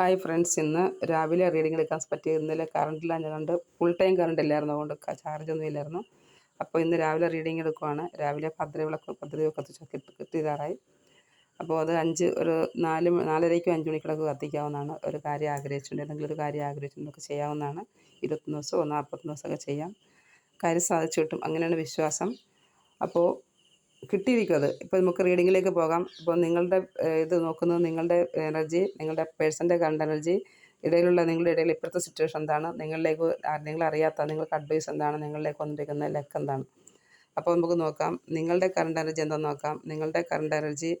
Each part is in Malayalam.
ഹായ് ഫ്രണ്ട്സ് ഇന്ന് രാവിലെ റീഡിംഗ് എടുക്കാൻ പറ്റിയ ഇന്നലെ കറണ്ട് കണ്ട് ഫുൾ ടൈം കറണ്ട് ഇല്ലായിരുന്നു. അതുകൊണ്ട് ചാർജ് ഒന്നും ഇല്ലായിരുന്നു. അപ്പോൾ ഇന്ന് രാവിലെ റീഡിംഗ് എടുക്കുവാണ്. രാവിലെ ഭദ്രവിളക്ക് ഭദ്രവിളക്ക് കത്തിച്ച് അപ്പോൾ അത് അഞ്ച് ഒരു നാല് നാലരയ്ക്കും അഞ്ച് മണിക്കിടക്ക് കത്തിക്കാവുന്നതാണ്. ഒരു കാര്യം ആഗ്രഹിച്ചിട്ടുണ്ട്. എന്തെങ്കിലും ഒരു കാര്യം ആഗ്രഹിച്ചിട്ടുണ്ടൊക്കെ ചെയ്യാവുന്നതാണ്. ഇരുപത്തൊന്ന് ദിവസമോ നാൽപ്പത്തൊന്ന് ദിവസമൊക്കെ ചെയ്യാം. കാര്യം സാധിച്ചു കിട്ടും അങ്ങനെയാണ് വിശ്വാസം. അപ്പോൾ കിട്ടിയിരിക്കും അത് ഇപ്പോൾ നമുക്ക് റീഡിങ്ങിലേക്ക് പോകാം. ഇപ്പോൾ നിങ്ങളുടെ ഇത് നോക്കുന്നത് നിങ്ങളുടെ എനർജി നിങ്ങളുടെ പേഴ്സന്റെ കണ്ട എനർജി ഇടയിലുള്ള നിങ്ങളുടെ ഇടയിൽ ഇപ്പോഴത്തെ സിറ്റുവേഷൻ എന്താണ് നിങ്ങളിലേക്ക് നിങ്ങൾ അറിയാത്ത നിങ്ങൾക്ക് അഡ്വൈസ് എന്താണ് നിങ്ങളിലേക്ക് വന്നിരിക്കുന്ന ലക്ക് എന്താണ്. അപ്പോൾ നമുക്ക് നോക്കാം. നിങ്ങളുടെ കറണ്ട് എനർജി എന്താണെന്ന് നോക്കാം. നിങ്ങളുടെ കറണ്ട് എനർജി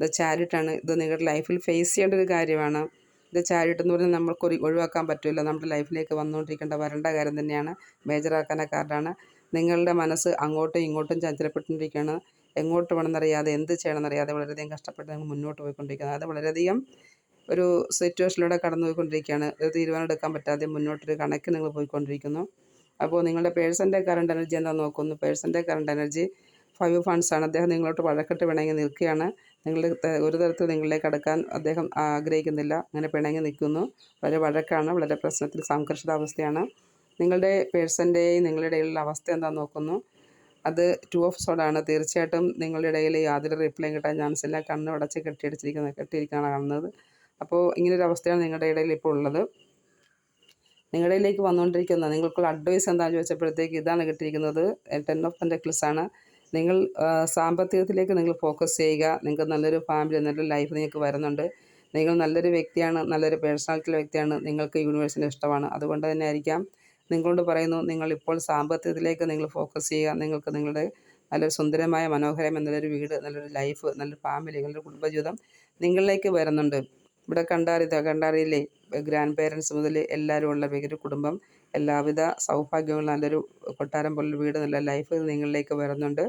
ഇത് ചാരിറ്റാണ് ഇത് നിങ്ങളുടെ ലൈഫിൽ ഫേസ് ചെയ്യേണ്ട ഒരു കാര്യമാണ്. ഇത് ചാരിറ്റ് എന്ന് പറഞ്ഞാൽ നമ്മൾക്ക് ഒഴിവാക്കാൻ പറ്റില്ല. നമ്മുടെ ലൈഫിലേക്ക് വന്നുകൊണ്ടിരിക്കേണ്ട വരേണ്ട കാര്യം തന്നെയാണ്. മേജറാക്കാന കാർഡാണ് നിങ്ങളുടെ മനസ്സ് അങ്ങോട്ടും ഇങ്ങോട്ടും ചഞ്ചലപ്പെട്ടുകൊണ്ടിരിക്കുകയാണ്. എങ്ങോട്ട് വേണമെന്നറിയാതെ എന്ത് ചെയ്യണമെന്നറിയാതെ വളരെയധികം കഷ്ടപ്പെട്ട് നിങ്ങൾ മുന്നോട്ട് പോയിക്കൊണ്ടിരിക്കുന്നത് അത് വളരെയധികം ഒരു സിറ്റുവേഷനിലൂടെ കടന്നു പോയിക്കൊണ്ടിരിക്കുകയാണ് ഒരു തീരുമാനം എടുക്കാൻ പറ്റാതെ മുന്നോട്ടൊരു കണക്ക് നിങ്ങൾ പോയിക്കൊണ്ടിരിക്കുന്നു. അപ്പോൾ നിങ്ങളുടെ പേഴ്സന്റെ കറണ്ട് എനർജി എന്താ നോക്കുന്നു പേഴ്സന്റെ കറണ്ട് എനർജി ഫൈവ് ഫണ്ട്സ് ആണ്. അദ്ദേഹം നിങ്ങളോട്ട് വഴക്കിട്ട് പിണങ്ങി നിൽക്കുകയാണ്. നിങ്ങൾ ഒരു തരത്തിൽ നിങ്ങളിലേക്ക് അടുക്കാൻ അദ്ദേഹം ആഗ്രഹിക്കുന്നില്ല. അങ്ങനെ പിണങ്ങി നിൽക്കുന്നു. വളരെ വഴക്കാണ്. വളരെ പ്രശ്നത്തിൽ സംഘർഷിതാവസ്ഥയാണ് നിങ്ങളുടെ പേഴ്സന്റെയും നിങ്ങളുടെ ഇടയിലുള്ള അവസ്ഥ എന്താണെന്ന് നോക്കുന്നു. അത് ടു ഓഫ് സോഡാണ് തീർച്ചയായിട്ടും നിങ്ങളുടെ ഇടയിൽ യാതൊരു റിപ്ലൈയും കിട്ടാൻ ചാൻസ് ഇല്ല. കണ്ണ് അടച്ച് കെട്ടിയടിച്ചിരിക്കുന്ന കെട്ടിയിരിക്കുകയാണ് കാണുന്നത്. അപ്പോൾ ഇങ്ങനൊരു അവസ്ഥയാണ് നിങ്ങളുടെ ഇടയിൽ ഇപ്പോൾ ഉള്ളത്. നിങ്ങളുടെ ഇടയിലേക്ക് വന്നുകൊണ്ടിരിക്കുന്ന നിങ്ങൾക്കുള്ള അഡ്വൈസ് എന്താണെന്ന് ചോദിച്ചപ്പോഴത്തേക്ക് ഇതാണ് കിട്ടിയിരിക്കുന്നത്. ടെൻ ഓഫ് പെൻഡക്കിൾസ് ആണ്. നിങ്ങൾ സാമ്പത്തികത്തിലേക്ക് നിങ്ങൾ ഫോക്കസ് ചെയ്യുക. നിങ്ങൾക്ക് നല്ലൊരു ഫാമിലി നല്ലൊരു ലൈഫ് നിങ്ങൾക്ക് വരുന്നുണ്ട്. നിങ്ങൾ നല്ലൊരു വ്യക്തിയാണ് നല്ലൊരു പേഴ്സണാലിറ്റി വ്യക്തിയാണ്. നിങ്ങൾക്ക് യൂണിവേഴ്സിന്റെ ഇഷ്ടമാണ്. അതുകൊണ്ട് തന്നെ ആയിരിക്കാം. നിങ്ങളോട് പറയുന്നു നിങ്ങൾ ഇപ്പോൾ സാമ്പത്തികത്തിലേക്ക് നിങ്ങൾ ഫോക്കസ് ചെയ്യുക. നിങ്ങൾക്ക് നിങ്ങളുടെ നല്ലൊരു സുന്ദരമായ മനോഹരം നല്ലൊരു വീട് നല്ലൊരു ലൈഫ് നല്ലൊരു ഫാമിലി നല്ലൊരു കുടുംബജീവിതം നിങ്ങളിലേക്ക് വരുന്നുണ്ട്. ഇവിടെ കണ്ടാറിയത കണ്ടാറിയില്ലേ? ഗ്രാൻഡ് പേരൻസ് മുതൽ എല്ലാവരും ഉള്ള ഒരു കുടുംബം എല്ലാവിധ സൗഭാഗ്യങ്ങളും നല്ലൊരു കൊട്ടാരം പോലൊരു വീട് നല്ല ലൈഫ് നിങ്ങളിലേക്ക് വരുന്നുണ്ട്.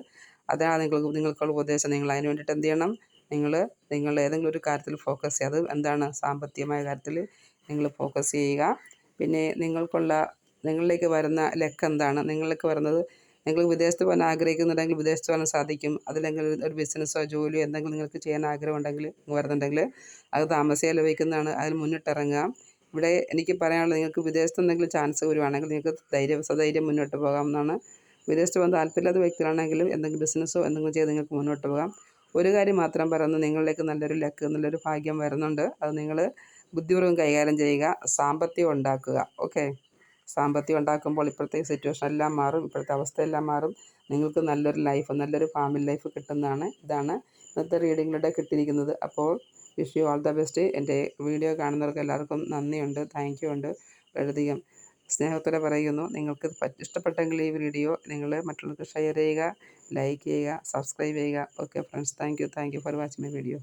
അതാണ് നിങ്ങൾക്ക് നിങ്ങൾക്കുള്ള ഉപദേശം. നിങ്ങൾ അതിന് വേണ്ടിയിട്ട് എന്ത് ചെയ്യണം? നിങ്ങൾ നിങ്ങൾ ഏതെങ്കിലും ഒരു കാര്യത്തിൽ ഫോക്കസ് ചെയ്യുക. അത് എന്താണ്? സാമ്പത്തികമായ കാര്യത്തിൽ നിങ്ങൾ ഫോക്കസ് ചെയ്യുക. പിന്നെ നിങ്ങൾക്കുള്ള നിങ്ങളിലേക്ക് വരുന്ന ലക്ക് എന്താണ് നിങ്ങളിലേക്ക് വരുന്നത് നിങ്ങൾ വിദേശത്ത് പോകാൻ ആഗ്രഹിക്കുന്നുണ്ടെങ്കിൽ വിദേശത്ത് പോകാൻ സാധിക്കും. അതില്ലെങ്കിൽ ഒരു ബിസിനസ്സോ ജോലിയോ എന്തെങ്കിലും നിങ്ങൾക്ക് ചെയ്യാൻ ആഗ്രഹമുണ്ടെങ്കിൽ വരുന്നുണ്ടെങ്കിൽ അത് താമസിയാൽ ലഭിക്കുന്നതാണ് അതിൽ മുന്നിട്ടിറങ്ങുക ഇവിടെ എനിക്ക് പറയാനുള്ളത് നിങ്ങൾക്ക് വിദേശത്ത് എന്തെങ്കിലും ചാൻസ് വരുവാണെങ്കിൽ നിങ്ങൾക്ക് ധൈര്യം സധൈര്യം മുന്നോട്ട് പോകാമെന്നാണ് വിദേശത്ത് പോകാൻ താല്പര്യമില്ലാത്ത വ്യക്തികളാണെങ്കിലും എന്തെങ്കിലും ബിസിനസ്സോ എന്തെങ്കിലും ചെയ്ത് നിങ്ങൾക്ക് മുന്നോട്ട് പോകാം. ഒരു കാര്യം മാത്രം പറയുന്നത് നിങ്ങളിലേക്ക് നല്ലൊരു ലക്ക് നല്ലൊരു ഭാഗ്യം വരുന്നുണ്ട്. അത് നിങ്ങൾ ബുദ്ധിപൂർവം കൈകാര്യം ചെയ്യുക സാമ്പത്തികം ഉണ്ടാക്കുക. ഓക്കെ? സാമ്പത്തികം ഉണ്ടാക്കുമ്പോൾ ഇപ്പോഴത്തെ സിറ്റുവേഷൻ എല്ലാം മാറും ഇപ്പോഴത്തെ അവസ്ഥയെല്ലാം മാറും. നിങ്ങൾക്ക് നല്ലൊരു ലൈഫ് നല്ലൊരു ഫാമിലി ലൈഫ് കിട്ടുന്നതാണ് ഇതാണ് ഇന്നത്തെ റീഡിങ്ങിലൂടെ കിട്ടിയിരിക്കുന്നത്. അപ്പോൾ wish you all the best എന്റെ വീഡിയോ കാണുന്നവർക്ക് എല്ലാവർക്കും നന്ദിയുണ്ട് താങ്ക് യു ഉണ്ട്. വളരെയധികം സ്നേഹത്തോടെ പറയുന്നു. നിങ്ങൾക്ക് ഇഷ്ടപ്പെട്ടെങ്കിൽ ഈ വീഡിയോ നിങ്ങൾ മറ്റുള്ളവർക്ക് ഷെയർ ചെയ്യുക ലൈക്ക് ചെയ്യുക സബ്സ്ക്രൈബ് ചെയ്യുക. Okay friends thank you thank you for watching my video